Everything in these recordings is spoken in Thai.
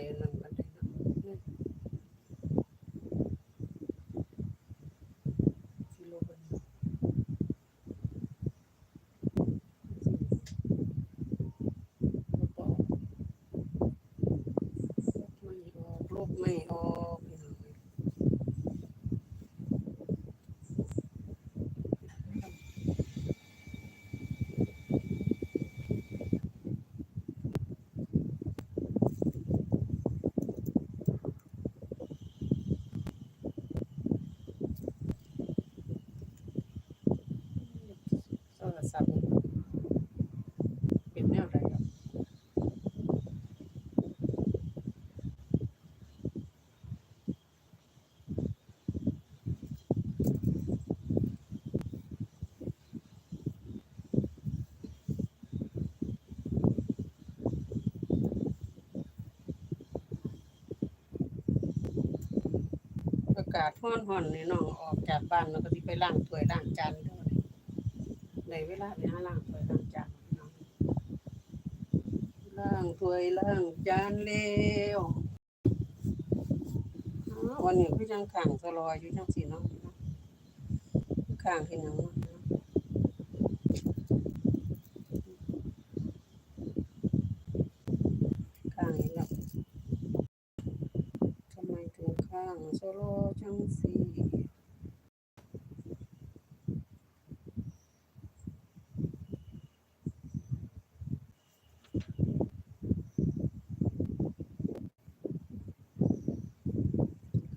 ค่อยนั่นปนใดเนาะสิลบอันนี้ลบออกลบไม่ออกลบไม่ออกพี่น้องเอ้ย โทรศัพท์เป็นแนวใดครับอากาศร้อนๆนี่น้องออกจากบ้านแล้วก็สิไปล้างถ้วยล้างจานเด ในเวลาไปหาล้างถ้วยล้างจานพี่น้องล้างถ้วยล้างจานแล้วอวันนี้คือจังข้างสลอยอยู่จังซี่เนาะข้างที่หยังเนาะข้างนี้แล้วทำไมถึงข้างสลอจังซี่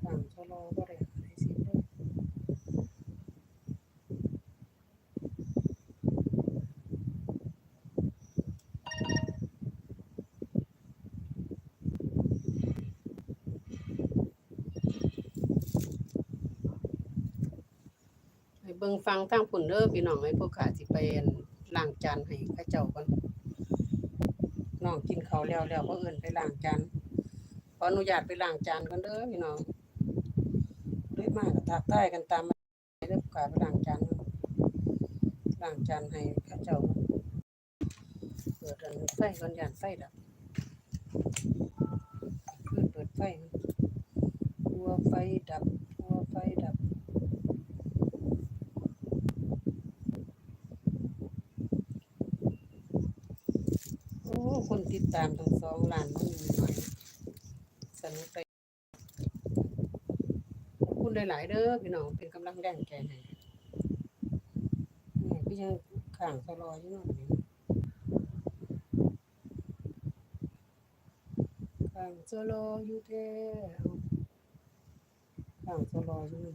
ข้างชะลอบ่ได้หายสิเด้อให้เบิ่งฟังทางพุ่นเด้อพี่น้องให้พวกข้าสิไปอั่นล้างจานให้เขาเจ้าก่อนน้องกินข้าวแล้วแล้วก็เอิ้นไปล้างจานขออนุญาตไปล้างจานก่อนเด้อพี่น้องด้วยมากก็ทักทายกันตามมาเริ่มกาไปล้างจานล้างจานให้ข้าเจ้าเปิดอันไฟก่อนยานไฟดับเปิดเปิดไฟกลัวไฟดับกลัวไฟดับ โอ้ คนติดตามทั้งสองล้านมันหน่อยสนุกไปขอบคุณหลายๆเด้อพี่น้องเป็นกำลังแรงใจให้นี่พี่ยังข้างสลออยู่เนาะนี่ข้างสลออยู่แท้ข้างสลออยู่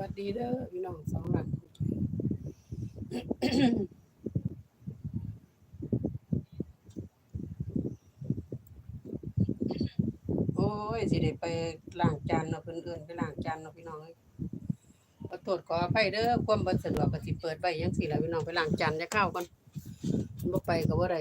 วัสดีเด้อพี่น้องสองหลังโอ้ยสิได้ไปล้างจานเนาะเพิ่นเอิ้นไปล้างจานเนาะพี่น้องเอ้ยขอโทษขออภัยเด้อความบ่สะดวกก็สิเปิดไว้จังซี่ล่ะพี่น้องไปล้างจานจะเข้าก่อนบ่ไปก็บ่ได้